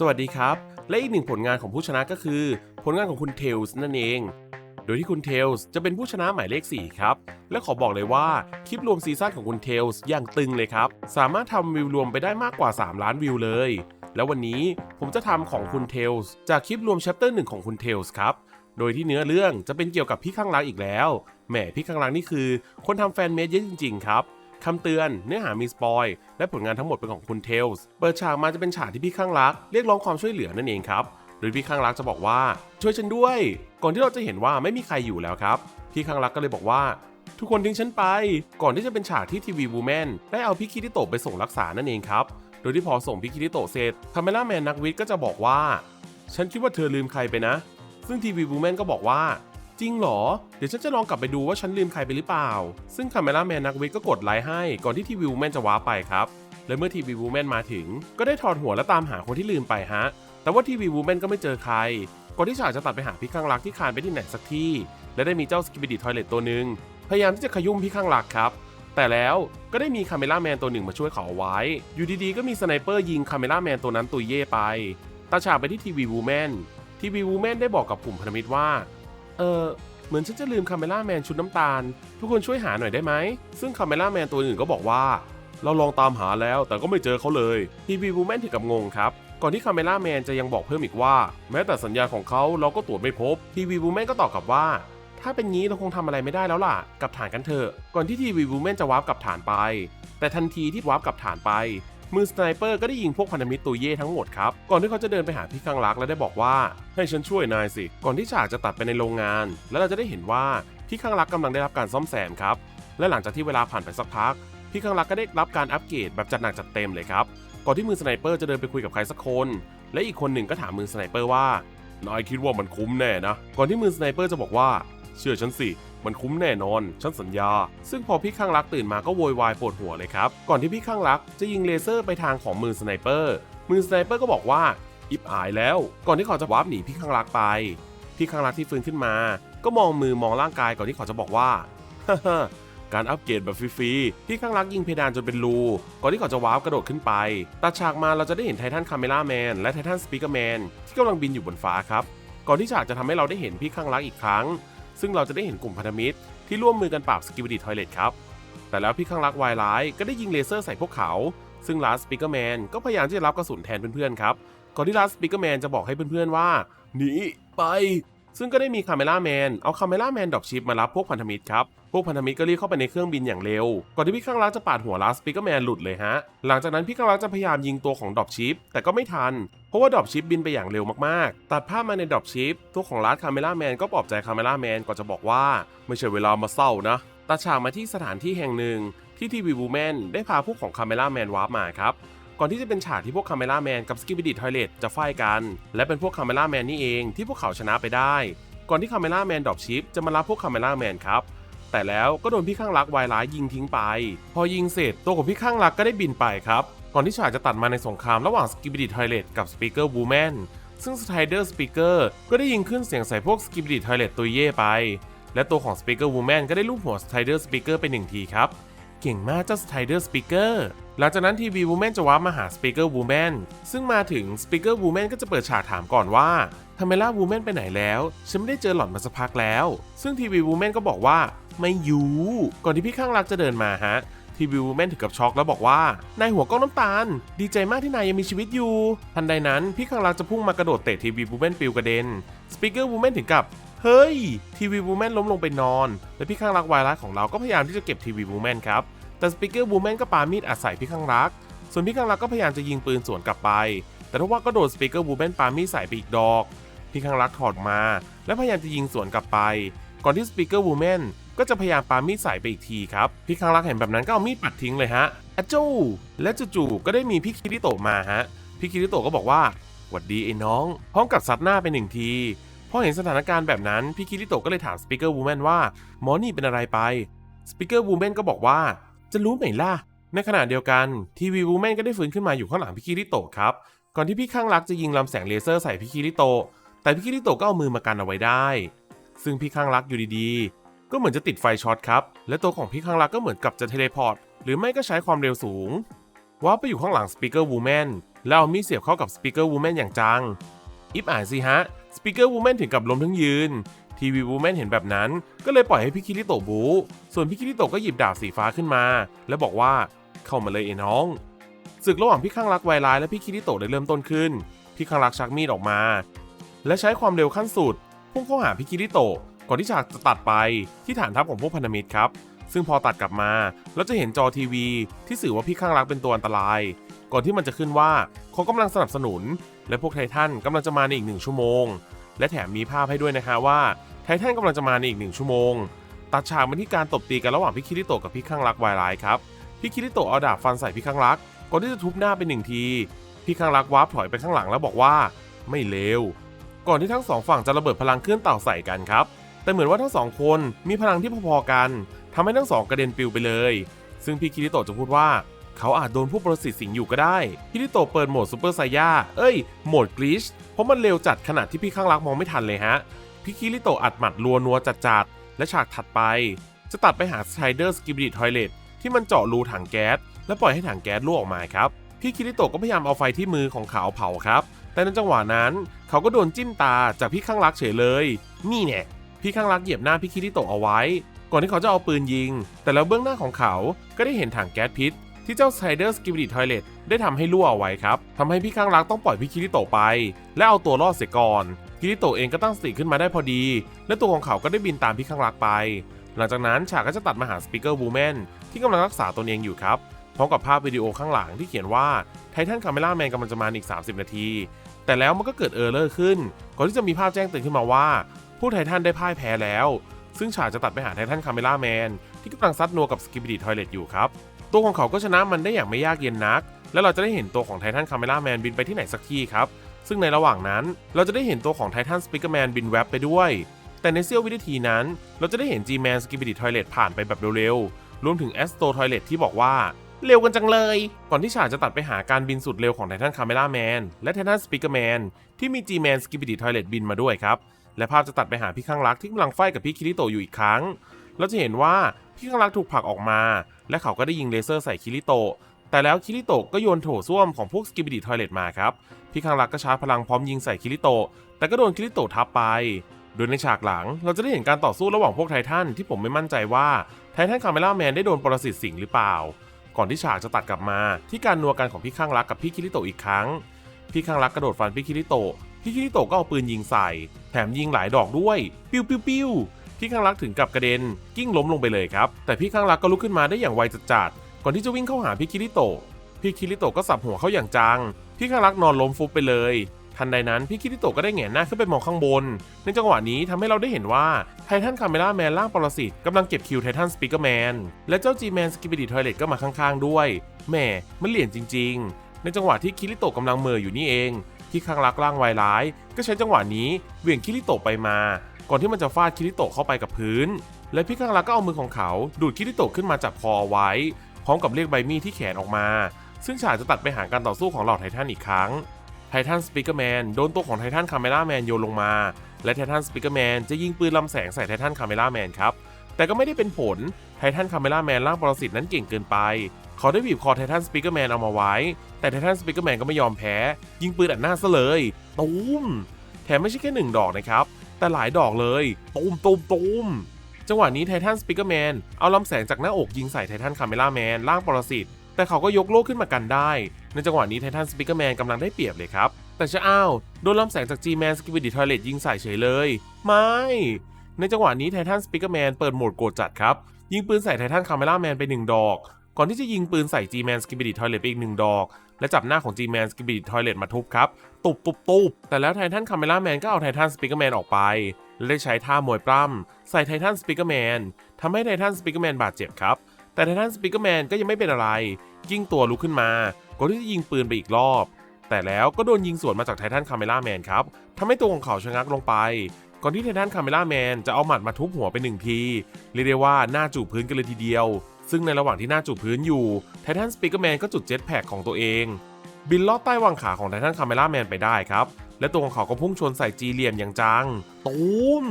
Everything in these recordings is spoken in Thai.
สวัสดีครับ และอีกหนึ่งผลงานของผู้ชนะก็คือ ผลงานของคุณเทลส์นั่นเอง โดยที่คุณเทลส์จะเป็นผู้ชนะหมายเลข 4 ครับ และขอบอกเลยว่าคลิปรวมซีซั่นของคุณเทลส์อย่างตึงเลยครับ สามารถทำวิวรวมไปได้มากกว่า 3 ล้านวิวเลย แล้ววันนี้ผมจะทำของคุณเทลส์จากคลิปรวม chapter 1ของคุณเทลส์ครับ โดยที่เนื้อเรื่องจะเป็นเกี่ยวกับพี่ข้างรักอีกแล้ว แหมพี่ข้างรักนี่คือ คนทำแฟนเมดเยอะจริงๆครับ คำเตือนเนื้อหามีสปอยและผลงานทั้งหมดเป็นของคุณเทลส์เปิดฉากมาจะเป็นฉากที่พี่ข้างรัก เรียกร้องความช่วยเหลือนั่นเองครับโดยพี่ข้างรักจะบอกว่าช่วยฉันด้วย ก่อนที่เราจะเห็นว่าไม่มีใครอยู่แล้วครับ พี่ข้างรักก็เลยบอกว่า ทุกคนทิ้งฉันไป ก่อนที่จะเป็นฉากที่ทีวีวูแมนได้เอาพี่คิริโตะไปส่งรักษานั่นเองครับโดยที่พอส่งพี่คิริโตะเสร็จคาเมล่าแมนนักวิทย์ก็จะบอกว่า ฉันคิดว่าเธอลืมใครไปนะ ซึ่งทีวีวูแมนก็บอกว่า จริงเหรอ เดี๋ยวฉันจะลองกลับไปดูว่าฉันลืมใครไปหรือเปล่า ซึ่งคาเมล่าแมนนักวิทย์ก็กดไลค์ให้ก่อนที่ทีวีวูแมนจะว้าไปครับ และเมื่อทีวีวูแมนมาถึง ก็ได้ถอดหัวและตามหาคนที่ลืมไปฮะ แต่ว่าทีวีวูแมนก็ไม่เจอใคร ก่อนที่ฉากจะตัดไปหาพี่ข้างรักที่คานไปที่ไหนสักที่ และได้มีเจ้าสกิบิดิทอยเลตตัวหนึ่งพยายามที่จะขยุ่มพี่ข้างรักครับ แต่แล้วก็ได้มีคาเมล่าแมนตัวหนึ่งมาช่วยเขาเอาไว้ อยู่ดีๆก็มีสไนเปอร์ยิงคาเมล่าแมนตัวนั้นตุยเย่ไปตาฉากไปที่ทีวีวูแมนทีวีวูแมนได้บอกกับกลุ่มพันธมิตรว่า เออเหมือนฉันจะลืมคาเมล่าแมนชุดน้ำตาล ทุกคนช่วยหาหน่อยได้ไหม ซึ่งคาเมล่าแมนตัวอื่นก็บอกว่า เราลองตามหาแล้วแต่ก็ไม่เจอเขาเลยทีวีวูแมนถึงกับงงครับ ก่อนที่คาเมล่าแมนจะยังบอกเพิ่มอีกว่า แม้แต่สัญญาของเขาเราก็ตรวจไม่พบทีวีวูแมนก็ตอบกลับว่า ถ้าเป็นงี้เราคงทำอะไรไม่ได้แล้วล่ะกลับฐานกันเถอะก่อนที่ทีวีวูแมนจะวาร์ปกลับฐานไป แต่ทันทีที่วาร์ปกลับฐานไป มือสไนเปอร์ก็ได้ยิงพวกพันธมิตรตัวเย่ทั้งหมดครับ ก่อนที่เขาจะเดินไปหาพี่ข้างรักและได้บอกว่า ให้ฉันช่วยนายสิ ก่อนที่ฉากจะตัดไปในโรงงาน แล้วเราจะได้เห็นว่าพี่ข้างรักกำลังได้รับการซ่อมแซมครับ และหลังจากที่เวลาผ่านไปสักพัก พี่ข้างรักก็ได้รับการอัปเกรดแบบจัดหนักจัดเต็มเลยครับ ก่อนที่มือสไนเปอร์จะเดินไปคุยกับใครสักคน และอีกคนหนึ่งก็ถามมือสไนเปอร์ว่านายคิดว่ามันคุ้มแน่นะ ก่อนที่มือสไนเปอร์จะบอกว่า เชื่อฉันสิ มันคุ้มแน่นอน ฉันสัญญา ซึ่งพอพี่ข้างรักตื่นมาก็โวยวายปวดหัวเลยครับ ก่อนที่พี่ข้างรักจะยิงเลเซอร์ไปทางของมือสไนเปอร์ มือสไนเปอร์ก็บอกว่าอิบอายแล้ว ก่อนที่เขาจะวาร์ปหนีพี่ข้างรักไป พี่ข้างรักที่ฟื้นขึ้นมา ก็มองมือมองร่างกายก่อนที่เขาจะบอกว่าการอัปเกรดแบบฟรีๆพี่ข้างรักยิงเพดานจนเป็นรู ก่อนที่เขาจะวาร์ปกระโดดขึ้นไป ตัดฉากมาเราจะได้เห็นไททันคาเมล่าแมนและไททันสปีกเกอร์แมนที่กำลังบินอยู่บนฟ้าครับ ก่อนที่ฉากจะทำให้เราได้เห็นพี่ข้างรักอีกครั้ง ซึ่งเราจะได้เห็นกลุ่มพันธมิตรที่ร่วมมือกันปราบสกิบดิทอยเลตครับ แต่แล้วพี่ข้างรักวายร้ายก็ได้ยิงเลเซอร์ใส่พวกเขา ซึ่งลาสปิเกอร์แมนก็พยายามที่จะรับกระสุนแทนเพื่อนๆครับ ก่อนที่ลาสปิเกอร์แมนจะบอกให้เพื่อนๆว่าหนีไป ซึ่งก็ได้มีคาเมล่าแมนเอาคาเมล่าแมนดรอปชิปมารับพวกพันธมิตรครับ พวกพันธมิตรก็รีบเข้าไปในเครื่องบินอย่างเร็ว ก่อนที่พี่ข้างรักจะปาดหัวลาสปิเกอร์แมนหลุดเลยฮะ หลังจากนั้นพี่ข้างรักจะพยายามยิงตัวของดรอปชิปแต่ก็ไม่ทัน เพราะว่าดรอปชิปบินไปอย่างเร็วมากๆ ตัดภาพมาในดรอปชิปตัวของลาสคาเมล่าแมนก็ปลอบใจคาเมล่าแมนก่อนจะบอกว่า ไม่ใช่เวลามาเศร้านะ ตัดฉากมาที่สถานที่แห่งหนึ่ง ที่ทีวีบูแมนได้พาพวกของคาเมล่าแมนวาร์ปมาครับ ก่อนที่จะเป็นฉากที่พวกคาเมล่าแมนกับสกิบิดิทอยเลตจะไฟกัน และเป็นพวกคาเมล่าแมนนี่เองที่พวกเขาชนะไปได้ ก่อนที่คาเมล่าแมนดรอปชิปจะมารับพวกคาเมล่าแมนครับแต่แล้วก็โดนพี่ข้างรักวายร้ายยิงทิ้งไป พอยิงเสร็จตัวของพี่ข้างรักก็ได้บินไปครับ ก่อนที่ฉากจะตัดมาในสงครามระหว่างสกิบิดิทอยเลตกับสปีกเกอร์บูแมนซึ่งสไตเดอร์สปีกเกอร์ก็ได้ยิงขึ้นเสียงใส่พวกสกิบิดิทอยเลตตัวเย่ไป และตัวของสปีกเกอร์วูแมนก็ได้ลูบหัวสไตเดอร์สปีกเกอร์ไปหนึ่งทีครับเก่งมากเจ้าสไตเดอร์สปีกเกอร์หลังจากนั้นทีวีวูแมนจะว้าร์ปมาหาสปีกเกอร์วูแมนซึ่งมาถึงสปีกเกอร์วูแมนก็จะเปิดฉากถามก่อนว่าทาเมล่าวูแมนไปไหนแล้ว ฉันไม่ได้เจอหล่อนมาสักพักแล้ว ซึ่งทีวีวูแมนก็บอกว่าไม่อยู่ ก่อนที่พี่ข้างรักจะเดินมาฮะ ทีวีวูแมนถึงกับช็อกแล้วบอกว่านายหัวก้องน้ำตาล ดีใจมากที่นายยังมีชีวิตอยู่ ทันใดนั้นพี่ข้างรักจะพุ่งมากระโดดเตะทีวีวูแมนปิวกระเด็นสปีกเกอร์วูแมนถึงกับเฮ้ย ทีวีวูแมนล้มลงไปนอน และพี่ข้างรักวายร้ายของเราก็พยายามที่จะเก็บทีวีวูแมนครับ แต่สปีกเกอร์วูแมนก็ปามีดอัดใส่พี่ข้างรัก ส่วนพี่ข้างรักก็พยายามจะยิงปืนสวนกลับไป แต่ทว่าก็โดนสปีกเกอร์วูแมนปามีดใส่ไปอีกดอก พี่ข้างรักถอดมา และพยายามจะยิงสวนกลับไป ก่อนที่สปีกเกอร์วูแมน ก็จะพยายามปามีดใส่ไปอีกทีครับพี่ข้างรักเห็นแบบนั้นก็เอามีดปัดทิ้งเลยฮะอะจู้และจู่ๆก็ได้มีพี่คิริโตะมาฮะพี่คิริโตะก็บอกว่าหวัดดีไอ้น้อง พร้อมกับซัดหน้าไปหนึ่งทีพอเห็นสถานการณ์แบบนั้นพี่คิริโตะก็เลยถามสปีกเกอร์วูแมนว่าหมอนี่เป็นอะไรไปสปีกเกอร์วูแมนก็บอกว่าจะรู้ไหมล่ะในขณะเดียวกันทีวีวูแมนก็ได้ฟื้นขึ้นมาอยู่ข้างหลังพี่คิริโตะครับก่อนที่พี่ข้างรักจะยิงลำแสงเลเซอร์ใส่พี่คิริโตะแต่พี่คิริโตะก็เอามือมากันเอาไว้ได้ ซึ่งพี่ข้างรักอยู่ดีๆ ก็เหมือนจะติดไฟช็อตครับ และตัวของพี่ข้างรักก็เหมือนกับจะเทเลพอร์ต หรือไม่ก็ใช้ความเร็วสูงว่าไปอยู่ข้างหลังสปีกเกอร์วูแมนแล้วเอามีดเสียบเข้ากับสปีกเกอร์วูแมนอย่างจัง อิฟอ่านสิฮะสปีกเกอร์วูแมนถึงกับล้มทั้งยืน ทีวีวูแมนเห็นแบบนั้น ก็เลยปล่อยให้พี่คิริโตบู ส่วนพี่คิริโตก็หยิบดาบสีฟ้าขึ้นมา แล้วบอกว่าเข้ามาเลยไอ้น้องศึกระหว่างพี่ข้างรักไวร้ายและพี่คิริโตได้เริ่มต้นขึ้น พี่ข้างรักชักมีดออกมา และใช้ความเร็วขั้นสุดพุ่งเข้าหาพี่คิริโต ก่อนที่ฉากจะตัดไปที่ฐานทัพของพวกพันธมิตรครับ ซึ่งพอตัดกลับมาเราจะเห็นจอทีวี ที่สื่อว่าพี่ข้างรักเป็นตัวอันตราย ก่อนที่มันจะขึ้นว่าเขากำลังสนับสนุน และพวกไททันกำลังจะมาในอีกหนึ่งชั่วโมง และแถมมีภาพให้ด้วยนะฮะว่าไททันกำลังจะมาในอีกหนึ่งชั่วโมง ตัดฉากมาที่การตบตีกันระหว่างพี่คิริโตะกับพี่ข้างรักวายร้ายครับพี่คิริโตะเอาดาบฟันใส่พี่ข้างรัก ก่อนที่จะทุบหน้าไปหนึ่งทีพี่ข้างรักวาร์ปถอยไปข้างหลังแล้วบอกว่า ไม่เลวก่อนที่ทั้งสองฝั่งจะระเบิดพลังเคลื่อนเต่าใส่กันครับ แต่เหมือนว่าทั้งสองคนมีพลังที่พอๆกันทำให้ทั้งสองกระเด็นปลิวไปเลย ซึ่งพี่คิริโตะจะพูดว่า เขาอาจโดนผู้ประสิทธิ์สิงอยู่ก็ได้คิริโตะเปิดโหมดซูเปอร์ไซย่าเอ้ยโหมดกรีชเพราะมันเร็วจัดขนาดที่พี่ข้างรักมองไม่ทันเลยฮะพี่คิริโตะอัดหมัดรัวนัวจัดๆและฉากถัดไป จะตัดไปหาสไ i เดอร์สกิบิดิทอยเลตที่มันเจาะรูถังแก๊สและปล่อยให้ถังแก๊สรั่วออกมาครับพี่คิริโตะก็พยายามเอาไฟที่มือของเขาเผาครับ แต่ในจังหวะนั้นเขาก็โดนจิ้มตาจากพี่ข้างรักเฉยเลย นี่แน่ พี่ข้างรักเหยียบหน้าพี่คิริโตะเอาไว้ ก่อนที่เขาจะเอาปืนยิง แต่แล้วเบื้องหน้าของเขาก็ได้เห็นถังแก๊สพิษ ที่เจ้าไซเดอร์สกิบิดิทอยเลตได้ทำให้รั่วเอาไว้ครับทำให้พี่ข้างรักต้องปล่อยพี่คิริโตะไป และเอาตัวรอดเสียก่อนคิริโตะเองก็ตั้งสติขึ้นมาได้พอดี และตัวของเขาก็ได้บินตามพี่ข้างรักไป หลังจากนั้นฉากก็จะตัดมาหาสปีกเกอร์บูแมนที่กำลังรักษาตนเองอยู่ครับพร้อมกับภาพวิดีโอข้างหลังที่เขียนว่าไททันคาเมล่าแมนกำลังจะมาอีก 30 นาที แต่แล้วมันก็เกิดเออร์เลอร์ขึ้น ก่อนที่จะมีภาพแจ้งเตือนขึ้นมาว่า ผู้ไททันได้พ่ายแพ้แล้ว ซึ่งฉากจะตัดไปหาไททันคาเมล่าแมนที่กำลังซัดนัวกับสกิบิดิทอยเลตอยู่ครับ ตัวของเขาก็ชนะมันได้อย่างไม่ยากเย็นนัก และเราจะได้เห็นตัวของไททันคาเมล่าแมนบินไปที่ไหนสักที่ครับ ซึ่งในระหว่างนั้นเราจะได้เห็นตัวของไททันสปิเกอร์แมนบินแวบไปด้วย แต่ในเสี้ยววินาทีนั้น เราจะได้เห็น G-Man Skibidi Toilet ผ่านไปแบบเร็วๆ รวมถึง Astro Toilet ที่บอกว่าเร็วกันจังเลย ก่อนที่ฉากจะตัดไปหาการบินสุดเร็วของไททันคาเมล่าแมนและไททันสปิเกอร์แมนที่มี G-Man Skibidi Toilet บินมาด้วยครับ และภาพจะตัดไปหาพี่ข้างรักที่กำลังไฟกับพี่คิริโตอยู่อีกครั้ง เราจะเห็นว่าพี่ข้างรักถูกผลักออกมา และเขาก็ได้ยิงเลเซอร์ใส่คิริโตแต่แล้วคิริโตก็โยนโถส้วมของพวกสกิบิดิทอยเลตมาครับ พี่ข้างรักก็ชาร์จพลังพร้อมยิงใส่คิริโตแต่ก็โดนคิริโตทับไป โดยในฉากหลังเราจะได้เห็นการต่อสู้ระหว่างพวกไททันที่ผมไม่มั่นใจว่าไททันคาเมล่าแมนได้โดนปรสิตสิงหรือเปล่า ก่อนที่ฉากจะตัดกลับมา ที่การนัวกันของพี่ข้างรักกับพี่คิริโตอีกครั้ง พี่ข้างรักกระโดดฟันพี่คิริโตะพี่คิริโตะก็เอาปืนยิงใส่ แถมยิงหลายดอกด้วย ปิ้วปิ้วปิ้วพี่ข้างรักถึงกับกระเด็น กิ้งล้มลงไปเลยครับ แต่พี่ข้างรักก็ลุกขึ้นมาได้อย่างไวจัดๆก่อนที่จะวิ่งเข้าหาพี่คิริโตะพี่คิริโตะก็สับหัวเขาอย่างจัง พี่ข้างรักนอนล้มฟุบไปเลย ทันใดนั้นพี่คิริโตะก็ได้แหงนหน้าขึ้นไปมองข้างบน ในจังหวะนี้ทำให้เราได้เห็นว่าไททันคาเมล่าแมนร่างปรสิตกำลังเก็บคิวไททันสปีกเกอร์แมนและเจ้าจีแมนสกิบิดิทอยเลตก็มาข้างๆด้วยแหม่มันเหลี่ยนจริง ๆ ในจังหวะที่คิริโตะกำลังเมออยู่นี่เอง พี่ข้างรักร่างวายร้าย ก็ใช้จังหวะนี้เหวี่ยงคิริโตะไปมา ก่อนที่มันจะฟาดคิริโตะเข้าไปกับพื้น และพี่ข้างรักก็เอามือของเขาดูดคิริโตะขึ้นมาจับคอเอาไว้ พร้อมกับเรียกใบมีดที่แขนออกมา ซึ่งฉากจะตัดไปหาการต่อสู้ของเหล่าไททันอีกครั้งไททันสปีกเกอร์แมนโดนตัวของไททันคาเมล่าแมนโยนลงมา และไททันสปีกเกอร์แมนจะยิงปืนลำแสงใส่ไททันคาเมล่าแมนครับ แต่ก็ไม่ได้เป็นผล ไททันคาเมล่าแมนร่างปรสิตนั้นเก่งเกินไป เขาได้บีบคอไททันสปีกเกอร์แมนเอามาไว้ แต่ไททันสปีกเกอร์แมนก็ไม่ยอมแพ้ ยิงปืนอัดหน้าซะเลยตูมแถมไม่ใช่แค่หนึ่งดอกนะครับ แต่หลายดอกเลยตูมตูมตูมจังหวะนี้ไททันสปีกเกอร์แมนเอาลำแสงจากหน้าอกยิงใส่ไททันคาเมล่าแมนร่างปรสิตแต่เขาก็ยกโล่ขึ้นมากันได้ ในจังหวะนี้ไททันสปิเกอร์แมนกำลังได้เปรียบเลยครับ แต่จะอ้าวโดนลำแสงจาก G-Man s k i b i d i Toilet ยิงใส่เฉยเลย ไม่ ในจังหวะนี้ไททันสปิเกอร์แมนเปิดโหมดโกรธจัดครับ ยิงปืนใส่ไททันคาเมล่าแมนไปหนึ่งดอก ก่อนที่จะยิงปืนใส่ G-Man s k i b i d i Toilet ไปอีกหนึ่งดอก และจับหน้าของ G-Man s k i b i d i Toilet มาทุบครับ ตุบตุบตุบแต่แล้วไททันคาเมล่าแมนก็เอาไททันสปิเกอร์แมนออกไป และได้ใช้ท่ามวยปล้ำใส่ไททันสปิเกอร์แมนทำให้ไททันสปิเกอร์แมนบาดเจ็บครับ แต่ไททันสปิเกอร์แมนก็ยังไม่เป็นอะไร ยิ่งตัวลุกขึ้นมาก่อนที่จะยิงปืนไปอีกรอบ แต่แล้วก็โดนยิงสวนมาจากไททันคาเมล่าแมนครับทำให้ตัวของเขาชะงักลงไปก่อนที่ไททันคาเมล่าแมนจะเอาหมัดมาทุบหัวไปหนึ่งที เรียกได้ว่าหน้าจูบพื้นกันเลยทีเดียว ซึ่งในระหว่างที่หน้าจูบพื้นอยู่ไททันสปิเกอร์แมนก็จุดเจ็ตแพ็กของตัวเอง บินลอดใต้วางขาของไททันคาเมล่าแมนไปได้ครับ และตัวของเขาก็พุ่งชนใส่จีเหลี่ยมอย่างจัง ตูม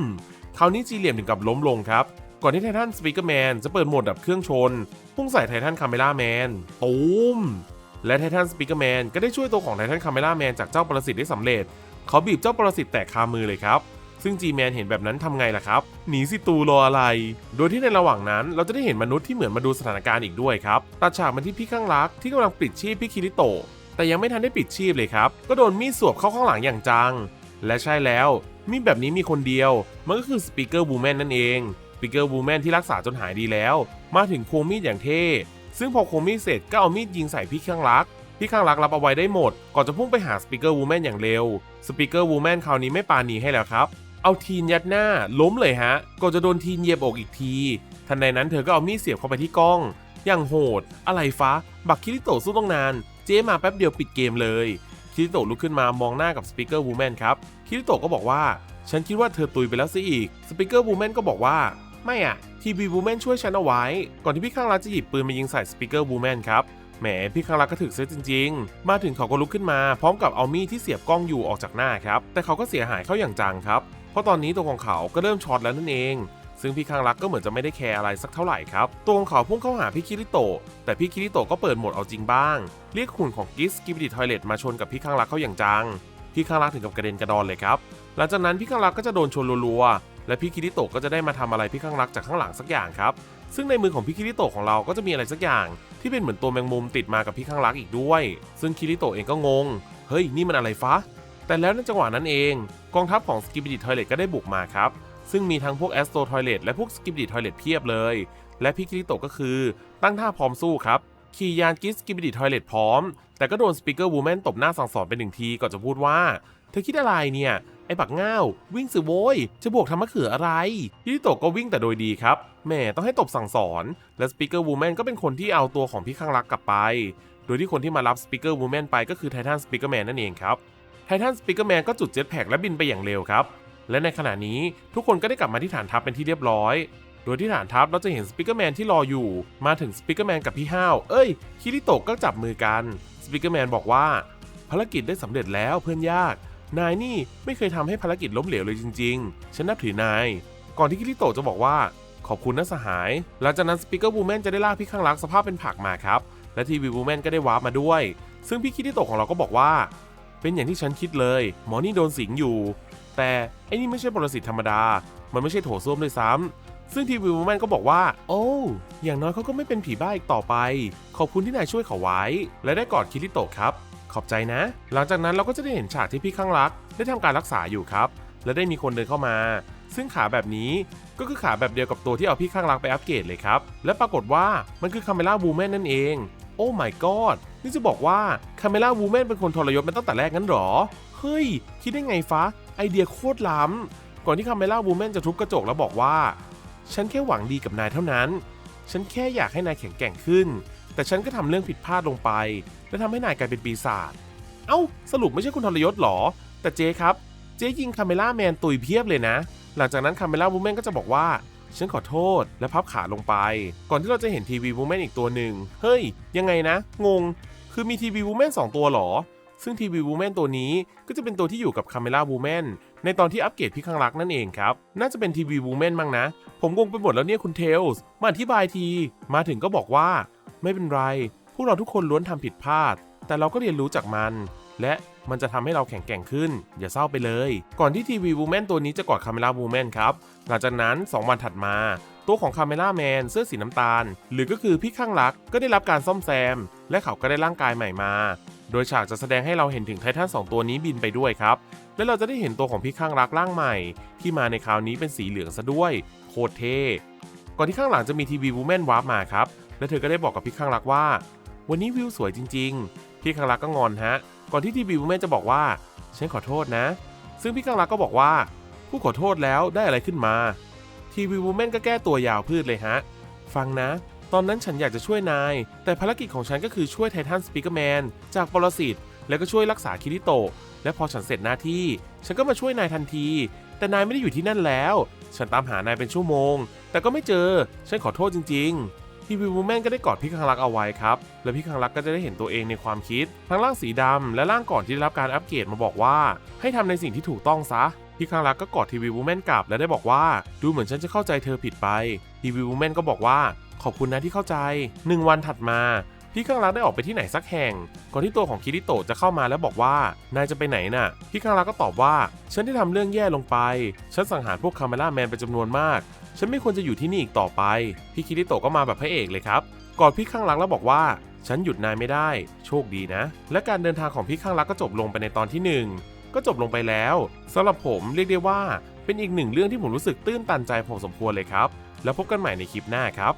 คราวนี้จีเหลี่ยมถึงกับล้มลงครับ ก่อนที่ไททันสปีกเกอร์แมนจะเปิดโหมดดับเครื่องชน พุ่งใส่ไททันคาเมล่าแมน ตูมและไททันสปีกเกอร์แมนก็ได้ช่วยตัวของไททันคาเมล่าแมนจากเจ้าปรสิตได้สำเร็จ เขาบีบเจ้าปรสิตแตกคามือเลยครับ ซึ่ง G-Man เห็นแบบนั้นทำไงล่ะครับ หนีสิตูรออะไร โดยที่ในระหว่างนั้นเราจะได้เห็นมนุษย์ที่เหมือนมาดูสถานการณ์อีกด้วยครับตัดฉากมาที่พี่ข้างรักที่กำลังปิดชีพพี่คิริโตะแต่ยังไม่ทันได้ปิดชีพเลยครับ ก็โดนมีดสวบเข้าข้างหลังอย่างจัง และใช่แล้ว มีดแบบนี้มีคนเดียว มันก็คือสปีกเกอร์บูแมนนั่นเองสปีกเกอร์บูแมนที่รักษาจนหายดีแล้ว มาถึงควงมีดอย่างเท่ ซึ่งพอควงมีดเสร็จก็เอามีดยิงใส่พี่ข้างรัก พี่ข้างรักรับเอาไว้ได้หมด ก่อนจะพุ่งไปหาสปีกเกอร์วูแมนอย่างเร็ว สปีกเกอร์วูแมนคราวนี้ไม่ปาณีให้แล้วครับ เอาทีนยัดหน้าล้มเลยฮะก่อนจะโดนทีนเหยียบอกอีกที ทันใดนั้นเธอก็เอามีดเสียบเข้าไปที่กล้อง อย่างโหด อะไรฟ้า บักคิริโตสู้ต้องนาน เจ๊มาแป๊บเดียวปิดเกมเลย คิริโตลุกขึ้นมามองหน้ากับสปีกเกอร์วูแมนครับ คิริโตก็บอกว่า ฉันคิดว่าเธอตุยไปแล้วสิอีก สปีกเกอร์วูแมนก็บอกว่า ไม่อะทีวีวูแมนช่วยฉันเอาไว้ ก่อนที่พี่ข้างรักจะหยิบปืนมายิงใส่สปีกเกอร์วูแมนครับแหมพี่ข้างรักก็ถึกเสียจริง ๆ มาถึงเขาก็ลุกขึ้นมา พร้อมกับเอามีดที่เสียบกล้องอยู่ออกจากหน้าครับ แต่เขาก็เสียหายเข้าอย่างจังครับ ราะตอนนี้ตัวของเขาก็เริ่มช็อตแล้วนั่นเอง ซึ่งพี่ข้างรักก็เหมือนจะไม่ได้แคร์อะไรสักเท่าไหร่ครับ ตัวของเขาพุ่งเข้าหาพี่คิริโตะแต่พี่คิริโตะก็เปิดหมดเอาจริงบ้าง เรียกหุ่นของกิสกิบิดิทอยเลตมาชนกับพี่ข้างรักเขาอย่างจัง พี่ข้างรักถึงกับกระเด็นกระดอนเลยครับ หลังจากนั้นพี่ข้างรักก็จะโดนชนรัวๆ และพี่คิริโตะก็จะได้มาทำอะไรพี่ข้างรักจากข้างหลังสักอย่างครับ ซึ่งในมือของพี่คิริโตะของเราก็จะมีอะไรสักอย่าง ที่เป็นเหมือนตัวแมงมุมติดมากับพี่ข้างรักอีกด้วย ซึ่งคิริโตะเองก็งง เฮ้ยนี่มันอะไรฟะแต่แล้วในจังหวะนั้นเอง กองทัพของสกิบิดิทอยเลตก็ได้บุกมาครับ ซึ่งมีทั้งพวกแอสโตรทอยเลตและพวกสกิบิดิทอยเลตเพียบเลย และพี่คิริโตก็คือตั้งท่าพร้อมสู้ครับขี่ยานกิสกิบิดิทอยเลตพร้อม แต่ก็โดนสปีกเกอร์วูแมนตบหน้าสั่งสอนไปหนึ่งทีก่อนจะพูดว่า เธอคิดอะไรเนี่ย ไอ้บักง่าววิ่งสิโว้ยจะบวกทำมะเขืออะไรฮิริโตะก็วิ่งแต่โดยดีครับแหม่ต้องให้ตบสั่งสอน และสปีกเกอร์วูแมนก็เป็นคนที่เอาตัวของพี่ข้างรักกลับไป โดยที่คนที่มารับสปีกเกอร์วูแมนไปก็คือไททันสปีกเกอร์แมนนั่นเองครับ ไททันสปีกเกอร์แมนก็จุดเจ็ตแพกและบินไปอย่างเร็วครับ และในขณะนี้ทุกคนก็ได้กลับมาที่ฐานทัพเป็นที่เรียบร้อย โดยที่ฐานทัพเราจะเห็นสปีกเกอร์แมนที่รออยู่ มาถึงสปีกเกอร์แมนกับพี่ห้าว เอ้ย คิริโตะก็จับมือกัน สปีกเกอร์แมนบอกว่า ภารกิจได้สำเร็จแล้วเพื่อนยาก นายนี่ไม่เคยทำให้ภารกิจล้มเหลวเลยจริง ๆ ฉันนับถือนาย ก่อนที่คิริโตะจะบอกว่าขอบคุณนะสหาย หลังจากนั้นสปีกเกอร์บูแมนจะได้ลากพี่ข้างรักสภาพเป็นผักมาครับ และทีวีบูแมนก็ได้วาร์ปมาด้วย ซึ่งพี่คิริโตะของเราก็บอกว่า เป็นอย่างที่ฉันคิดเลย หมอนี่โดนสิงอยู่ แต่ไอ้นี่ไม่ใช่ปรสิตธรรมดา มันไม่ใช่โถส้วมด้วยซ้ำซึ่งทีวีวูแมนก็บอกว่า โอ้ อย่างน้อยเขาก็ไม่เป็นผีบ้าอีกต่อไป ขอบคุณที่นายช่วยเขาไว้ และได้กอดคิริโตะครับ ขอบใจนะ หลังจากนั้นเราก็จะได้เห็นฉากที่พี่ข้างรัก ได้ทำการรักษาอยู่ครับ และได้มีคนเดินเข้ามา ซึ่งขาแบบนี้ก็คือขาแบบเดียวกับตัวที่เอาพี่ข้างรักไปอัปเกรดเลยครับ และปรากฏว่ามันคือคาเมล่าวูแมนนั่นเอง โอ้ my god นี่จะบอกว่าคาเมล่าวูแมนเป็นคนทรยศมันตั้งแต่แรกงั้นหรอ เฮ้ย คิดได้ไงฟ้าไอเดียโคตรล้ำ ก่อนที่คาเมล่าวูแมนจะทุบกระจกแล้วบอกว่า ฉันแค่หวังดีกับนายเท่านั้น ฉันแค่อยากให้นายแข็งแกร่งขึ้น แต่ฉันก็ทำเรื่องผิดพลาดลงไป และทำให้นายกลายเป็นปีศาจ เอ้า สรุปไม่ใช่คุณทรยศหรอ แต่เจ๊ครับ เจ๊ยิงคาเมล่าแมนตุยเพียบเลยนะ หลังจากนั้นคาเมล่าวูแมนก็จะบอกว่าฉันขอโทษและพับขาลงไป ก่อนที่เราจะเห็นทีวีวูแมนอีกตัวหนึ่ง เฮ้ย ยังไงนะ งง คือมีทีวีวูแมนสองตัวหรอ ซึ่งทีวีวูแมนตัวนี้ก็จะเป็นตัวที่อยู่กับคาเมล่าวูแมนในตอนที่อัปเกรดพี่ข้างรักนั่นเองครับ น่าจะเป็นทีวีวูแมนมั้งนะ ผมงงไปหมดแล้วเนี่ยคุณเทลส์มาอธิบายที มาถึงก็บอกว่า ไม่เป็นไร พวกเราทุกคนล้วนทำผิดพลาด แต่เราก็เรียนรู้จากมัน และมันจะทำให้เราแข็งแกร่งขึ้น อย่าเศร้าไปเลย ก่อนที่ทีวีวูแมนตัวนี้จะกอดคาเมล่าวูแมนครับ หลังจากนั้น 2 วันถัดมา ตัวของคาเมล่าแมนเสื้อสีน้ำตาล หรือก็คือพี่ข้างรักก็ได้รับการซ่อมแซม และเขาก็ได้ร่างกายใหม่มา โดยฉากจะแสดงให้เราเห็นถึงไททันสองตัวนี้บินไปด้วยครับ และเราจะได้เห็นตัวของพี่ข้างรักร่างใหม่ ที่มาในคราวนี้เป็นสีเหลืองซะด้วย โคตรเท่ก่อนที่ข้างหลังจะมีทีวีวูแมนวาร์ปมาครับและเธอก็ได้บอกกับพี่ข้างรักว่า วันนี้วิวสวยจริง ๆ พี่ข้างรักก็งอนฮะ ก่อนที่ทีวีวูแมนจะบอกว่าฉันขอโทษนะ ซึ่งพี่ข้างรักก็บอกว่า ผู้ขอโทษแล้วได้อะไรขึ้นมา ทีวีวูแมนก็แก้ตัวยาวพืชเลยฮะ ฟังนะ ตอนนั้นฉันอยากจะช่วยนาย แต่ภารกิจของฉันก็คือช่วยไททันสปีกเกอร์แมนจากปรสิตแล้วก็ช่วยรักษาคิริโตะและพอฉันเสร็จหน้าที่ ฉันก็มาช่วยนายทันที แต่นายไม่ได้อยู่ที่นั่นแล้ว ฉันตามหานายเป็นชั่วโมง แต่ก็ไม่เจอ ฉันขอโทษจริง ๆ ทีวีวูแมนก็ได้กอดพี่คังรักเอาไว้ครับ และพี่คังรักก็จะได้เห็นตัวเองในความคิด ทั้งร่างสีดำและร่างก่อนที่ได้รับการอัปเกรดมาบอกว่า ให้ทำในสิ่งที่ถูกต้องซะ พี่คังรักก็กอดทีวีวูแมนกลับ และได้บอกว่าดูเหมือนฉันจะเข้าใจเธอผิดไป ทีวีวูแมนก็บอกว่าขอบคุณนะที่เข้าใจหนึ่งวันถัดมาพี่ข้างรักได้ออกไปที่ไหนสักแห่ง ก่อนที่ตัวของคิริโตะจะเข้ามาแล้วบอกว่านายจะไปไหนน่ะ พี่ข้างรักก็ตอบว่า ฉันได้ทำเรื่องแย่ลงไป ฉันสังหารพวกคาเมล่าแมนไปจำนวนมาก ฉันไม่ควรจะอยู่ที่นี่อีกต่อไป พี่คิริโตะก็มาแบบพระเอกเลยครับ กอดพี่ข้างรักแล้วบอกว่า ฉันหยุดนายไม่ได้ โชคดีนะ และการเดินทางของพี่ข้างรักก็จบลงไปในตอนที่หนึ่ง ก็จบลงไปแล้วสำหรับผมเรียกได้ว่าเป็นอีกหนึ่งเรื่องที่ผมรู้สึกตื้นตันใจพอสมควรเลยครับ แล้วพบกันใหม่ในคลิปหน้าครับ